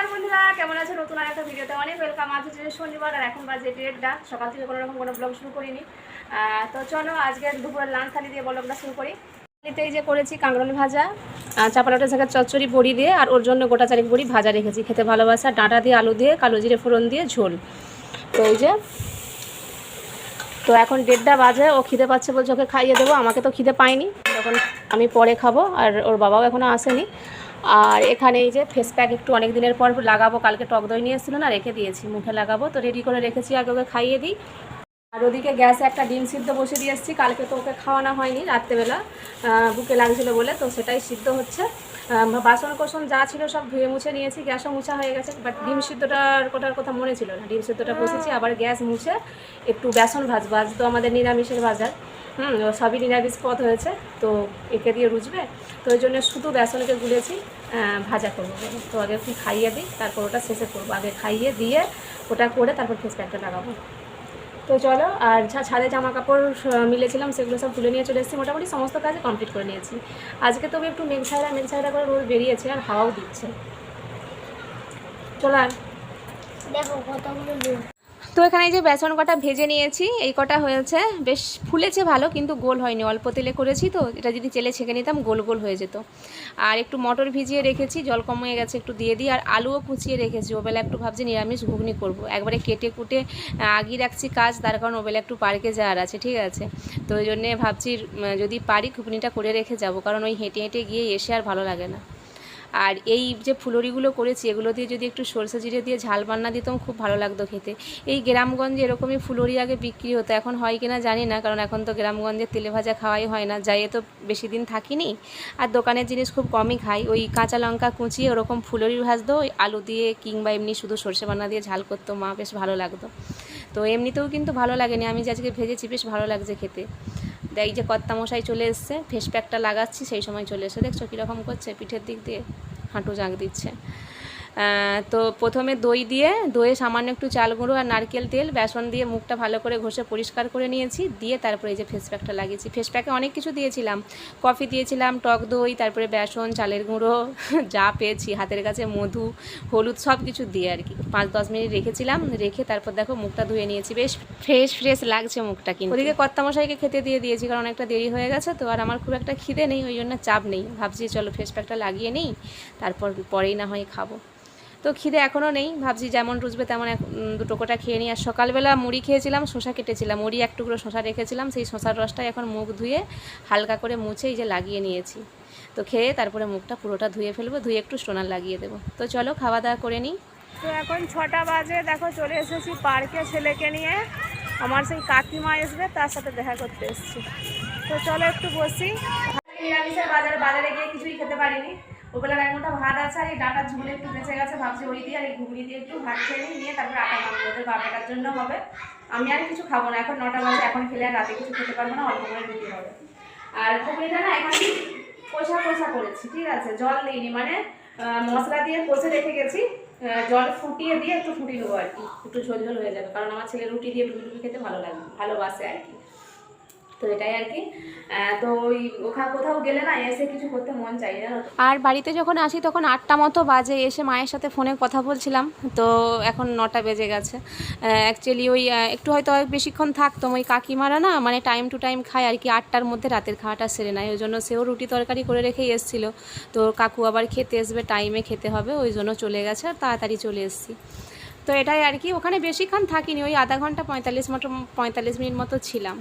নমস্কার বন্ধুরা, কেমন আছে? নতুন আর একটা ভিডিওতে অনেক ওয়েলকাম আজ হচ্ছে শনিবার আর এখন বাজে ডেটটা সকাল থেকে কোনো রকম কোনো ব্লগ শুরু করিনি। তো চলো আজকে দুপুরের লাঞ্চ থালি দিয়ে ব্লগটা শুরু করি। এই যে করেছি কাঁকরোল ভাজা চাপালাটা শাকের চচ্চড়ি বড়ি দিয়ে আর ওর জন্য গোটা চারিক বড়ি ভাজা রেখেছি। খেতে ভালোবাসা, ডাঁটা দিয়ে, আলু দিয়ে, কালো জিরে ফোড়ন দিয়ে, ঝোল। তো এই যে, তো এখন ডেটটা বাজে, ও খিদে পাচ্ছে বলছে ওকে খাইয়ে দেবো। আমাকে তো খিদে পায়নি। তখন আমি পরে খাব আর ওর বাবাও এখনও আসেনি। আর এখানে এই যে ফেস প্যাক একটু অনেক দিনের পর লাগাবো, কালকে টক দই নিয়ে এসেছিল না, রেখে দিয়েছি, মুখে লাগাবো। তো রেডি করে রেখেছি, আগে ওকে খাইয়ে দিই। আর ওদিকে গ্যাসে একটা ডিম সিদ্ধ বসে দিয়ে এসেছি, কালকে তো ওকে খাওয়ানো হয়নি, রাত্রেবেলা বুকে লাগছিল বলে, তো সেটাই সিদ্ধ হচ্ছে। বাসন কোসন যা ছিল সব ধুয়ে মুছে নিয়েছি, গ্যাসও মুছা হয়ে গেছে বাট ডিম সিদ্ধটার কোটার কথা মনে ছিল না। ডিম সিদ্ধটা বসেছি, আবার গ্যাস মুছে একটু বেসন ভাজবো, আজ তো আমাদের নিরামিষের বাজার। হুম, সবই নিরামিষ পথ হয়েছে, তো একে দিয়ে রুজবে। তো ওই জন্য শুধু বেসনকে গুলেছি ভাজা করব। তো আগে একটু খাইয়ে দিই, তারপর ওটা শেষে করব। আগে খাইয়ে দিয়ে ওটা করে তারপর ফেস প্যাকটা লাগাবো। তো চলো, আর ছাদে জামা কাপড় মিলেছিলাম, সেগুলো সব তুলে নিয়ে চলে এসেছি। মোটামুটি সমস্ত কাজ কমপ্লিট করে নিয়েছি। আজকে তবে একটু মেঘ ছায়রা মেঘ ছায়রা করে রোদ বেরিয়েছে আর হাওয়াও দিচ্ছে। চলো আর দেখো কতগুলো তো এখানে এই যে বেসন কটা ভেজে নিয়েছি, এই কটা হয়েছে। বেশ ফুলেছে ভালো, কিন্তু গোল হয়নি। অল্প তেলে করেছি তো, এটা যদি তেলে ছেঁকে নিতাম গোল গোল হয়ে যেত। আর একটু মটর ভিজিয়ে রেখেছি, জল কমিয়ে গেছে একটু দিয়ে দিই, আর আলুও কুচিয়ে রেখেছি। ওবেলা একটু ভাবছি নিরামিষ ঘুগনি করব। একবারে কেটে কুটে আগিয়ে রাখছি কাজ, তার কারণ ওবেলা একটু পার্কে যাওয়ার আছে, ঠিক আছে? তো ওই জন্যে ভাবছি যদি পারি ঘুগনিটা করে রেখে যাব, কারণ ওই হেঁটে হেঁটে গিয়ে এসে আর ভালো লাগে না। আর এই যে ফুলরিগুলো করেছি, এগুলো দিয়ে যদি একটু সরষে জিরে দিয়ে ঝাল বান্না দিতাম, খুব ভালো লাগতো খেতে। এই গ্রামগঞ্জে এরকমই ফুলরি আগে বিক্রি হতো, এখন হয় কিনা জানি না, কারণ এখন তো গ্রামগঞ্জে তেলে ভাজা খাওয়াই হয় না। যাইয়ে তো বেশি দিন থাকিনি। আর দোকানের জিনিস খুব কমই খাই। ওই কাঁচা লঙ্কা কুচিয়ে ওরকম ফুলরি ভাজতো ওই আলু দিয়ে কিংবা এমনি শুধু সরষে বান্না দিয়ে ঝাল করতো, মা বেশ ভালো লাগতো। তো এমনিতেও কিন্তু ভালো লাগেনি। আমি যে আজকে ভেজেছি, বেশ ভালো লাগছে খেতে। দেখ যে কর্তামশাই চলে এসছে ফেস প্যাকটা লাগাচ্ছি, সেই সময় চলে এসে দেখছ কীরকম করছে, পিঠের দিক দিয়ে হাঁটু জাঁক দিচ্ছে। তো প্রথমে দই দিয়ে, দইয়ে সামান্য একটু চাল গুঁড়ো আর নারকেল তেল, বেসন দিয়ে মুখটা ভালো করে ঘষে পরিষ্কার করে নিয়েছি। দিয়ে তারপরে এই যে ফেস প্যাকটা লাগিয়েছি। ফেস প্যাকে অনেক কিছু দিয়েছিলাম। কফি দিয়েছিলাম, টক দই, তারপরে বেসন, চালের গুঁড়ো, যা পেয়েছি, হাতের কাছে মধু, হলুদ, সব কিছু দিয়ে আর কি। পাঁচ দশ মিনিট রেখেছিলাম, রেখে তারপর দেখো মুখটা ধুয়ে নিয়েছি। বেশ ফ্রেশ ফ্রেশ লাগছে মুখটা কিন্তু। ওদিকে কর্তামশাইকে খেতে দিয়ে দিয়েছি, কারণ অনেকটা দেরি হয়ে গেছে তো, আর আমার খুব একটা খিদে নেই, ওই জন্য চাপ নেই। ভাবছি চলো ফেস প্যাকটা লাগিয়ে নিই, তারপর পরেই না হয় খাব। তো খিদে এখনও নেই। ভাবছি যেমন রুজবে তেমন এক দুটো কোটা খেয়ে নিই। আর সকালবেলা মুড়ি খেয়েছিলাম শশা কেটেছিলাম। মুড়ি এক টুকরো শশা রেখেছিলাম। সেই শশার রসটাই এখন মুখ ধুয়ে হালকা করে মুছে এই যে লাগিয়ে নিয়েছি। তো খেয়ে তারপরে মুখটা পুরোটা ধুয়ে ফেলব ধুয়ে একটু স্টোনার লাগিয়ে দেবো। তো চলো খাওয়া দাওয়া করে নিই। তো এখন ছটা বাজে। দেখো চলে এসেছি পার্কে ছেলেকে নিয়ে। আমার সেই কাকিমা আসবে তার সাথে দেখা করতে এসেছি। তো চলো একটু বসি। নিরামিষের বাজারে বাজারে গিয়ে কিছুই খেতে পারিনি। ওবেলার এক মোটা ভাত আছে আর এই ডাটার ঝুলে একটু বেঁচে গেছে, ভাবছি ওই দিয়ে আর এই ঘুগনি দিয়ে একটু ভাত খেয়ে নিয়ে তারপরে আটা মাখবো ওদের বাপেটার জন্য হবে। আমি আর কিছু খাব না, এখন নটা বাজে, এখন খেলে আর রাতে কিছু খেতে পারব না, অল্প করে রুটি হবে। আর ঘুগনিটা না এখন কষা কষা করেছি, ঠিক আছে? জল দিইনি মানে মশলা দিয়ে কষে রেখে গেছি জল ফুটিয়ে দিয়ে একটু ফুটিয়ে নেব আর কি। একটু ঝোল ঝোল হয়ে যাবে, কারণ আমার ছেলে রুটি দিয়ে ডুবি ডুবি খেতে ভালো লাগে, ভালোবাসে আর কি। তো এটাই আর কি। তো ওই ওখানে কোথাও গেলে না এসে কিছু করতে মন চাই তো? আর বাড়িতে যখন আসি তখন আটটা মতো বাজে, এসে মায়ের সাথে ফোনে কথা বলছিলাম। তো এখন নটা বেজে গেছে। অ্যাকচুয়ালি ওই একটু হয়তো বেশিক্ষণ থাকতাম ওই কাকিমারা না মানে টাইম টু টাইম খায় আর কি, আটটার মধ্যে রাতের খাওয়াটা সেরে নেয়। ওই জন্য সেও রুটি তরকারি করে রেখেই এসেছিল। তো কাকু আবার খেতে আসবে টাইমে খেতে হবে, ওই জন্য চলে গেছে আর তাড়াতাড়ি চলে এসেছি। তো এটাই আর কি, ওখানে বেশিক্ষণ থাকিনি। ওই আধা ঘণ্টা পঁয়তাল্লিশ মতো, পঁয়তাল্লিশ মিনিট মতো ছিলাম।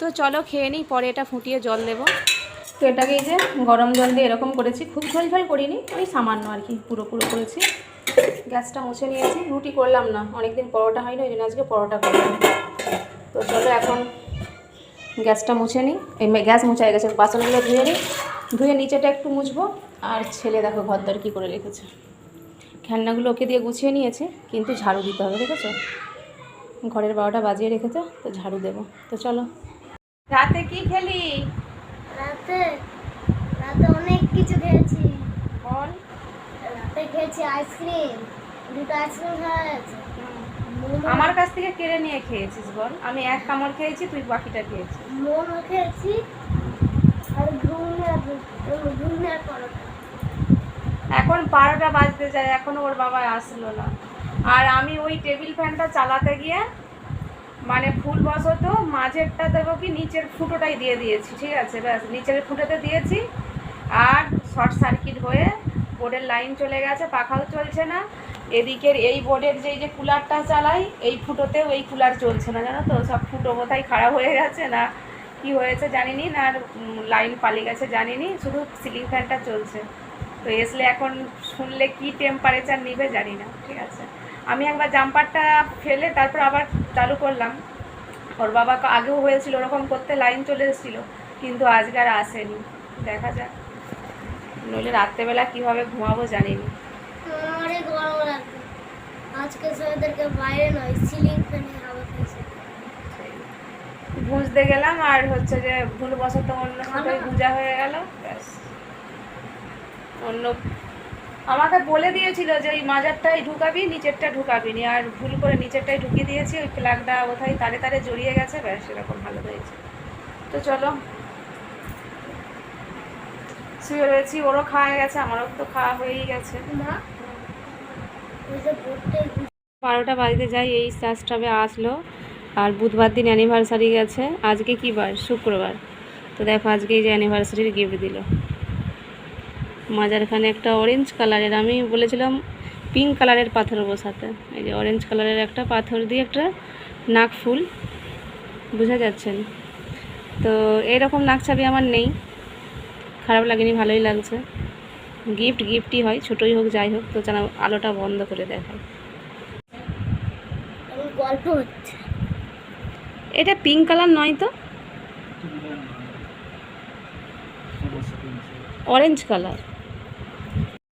তো চলো খেয়ে নিই, পরে এটা ফুটিয়ে জল দেবো। তো এটাকে এই যে গরম জল দিয়ে এরকম করেছি, খুব ঝোল ঝোল করিনি, ওই সামান্য আর কি, পুরো পুরো করেছি। গ্যাসটা মুছে নিয়েছি, রুটি করলাম না, অনেকদিন পরোটা হয়নি, ওই জন্য আজকে পরোটা করলাম। তো চলো এখন গ্যাসটা মুছে নিই, এই গ্যাস মুছে গেছে, বাসনগুলো ধুয়ে নিই, ধুয়ে নিচেটা একটু মুছবো, আর ছেলে দেখো ঘরদার কী করে রেখেছে। খেলনাগুলো ওকে দিয়ে গুছিয়ে নিয়েছে, কিন্তু ঝাড়ু দিতে হবে, দেখেছ? ঘরের বারোটা বাজিয়ে রেখেছে, তো ঝাড়ু দেবো। তো চলো। রাতে কি খেলি? রাতে রাতে অনেক কিছু খেয়েছি। বল। রাতে খেয়েছি আইসক্রিম দুটো আইসক্রিম খাওয়া আমার কাছ থেকে কেড়ে নিয়ে খেয়েছিস বল। আমি এক কামড় খেয়েছি তুই বাকিটা খেয়েছিস। মোমো খেয়েছি আর পরোটা। এখন বারোটা বাজতে যায় এখনও ওর বাবা আসলো না। আর আমি ওই টেবিল ফ্যানটা চালাতে গিয়ে মানে ভুলবশত মাঝেরটা দেবো কি, নিচের ফুটোটাই দিয়ে দিয়েছি, ঠিক আছে? ব্যাস, নিচের ফুটোতে দিয়েছি। আর শর্ট সার্কিট হয়ে বোর্ডের লাইন চলে গেছে, পাখাও চলছে না। এদিকের এই বোর্ডের যেই যে কুলারটা চালাই, এই ফুটোতেও এই কুলার চলছে না, জানো তো? সব ফুটো কোথায় খারাপ হয়ে গেছে না কি হয়েছে জানিনি, না লাইন পালিয়ে গেছে জানিনি, শুধু সিলিং ফ্যানটা চলছে। তো এসলে এখন শুনলে কি টেম্পারেচার নিবে জানি না, ঠিক আছে? আমি একবার জাম্পারটা ফেলে তারপর আবার চালু করলাম। ওর বাবা আগেও হয়েছিল ওরকম করতে লাইন চলে এসেছিল কিন্তু আজকে আর আসেনি। দেখা যাক। নইলে রাত্রেবেলা কীভাবে ঘুমাবো জানি না অনেক গরম লাগবে আজকে সবাইদেরকে বাইরে নয় সিলিং ফ্যানে হাওয়া খাইছে গুঁজতে গেলাম আর হচ্ছে যে ভুলবশত অন্য ফুটোই গুঁজা হয়ে গেল ব্যাস। অন্য আমাকে বলে দিয়েছিল যে ওই মাজারটাই ঢুকাবি নিচেরটা ঢুকাবি নি আর ভুল করে নিচেরটাই ঢুকিয়ে দিয়েছি ওই প্লাগটা কোথায় তারে তারে জড়িয়ে গেছে ব্যাস সেরকম ভালো হয়েছে। তো চলো। শুয়ে রয়েছি ওরও খাওয়া গেছে আমারও তো খাওয়া হয়েই গেছে। বারোটা বাড়িতে যাই এই স্টাফে আসলো। আর বুধবার দিন অ্যানিভার্সারি গেছে আজকে কি বার? শুক্রবার। তো দেখো আজকে এই যে অ্যানিভার্সারির গিফট দিল। মাজারখানে একটা অরেঞ্জ কালারের আমি বলেছিলাম পিঙ্ক কালারের পাথর বসাতে। এই যে অরেঞ্জ কালারের একটা পাথর দিয়ে একটা নাক ফুল বোঝা যাচ্ছেন তো এরকম নাক ছাবি আমার নেই খারাপ লাগেনি ভালোই লাগছে। গিফট গিফটই হয় ছোটোই হোক যাই হোক তো যেন আলোটা বন্ধ করে দেখায়। গল্প হচ্ছে। এটা পিঙ্ক কালার নয় তো? Orange colour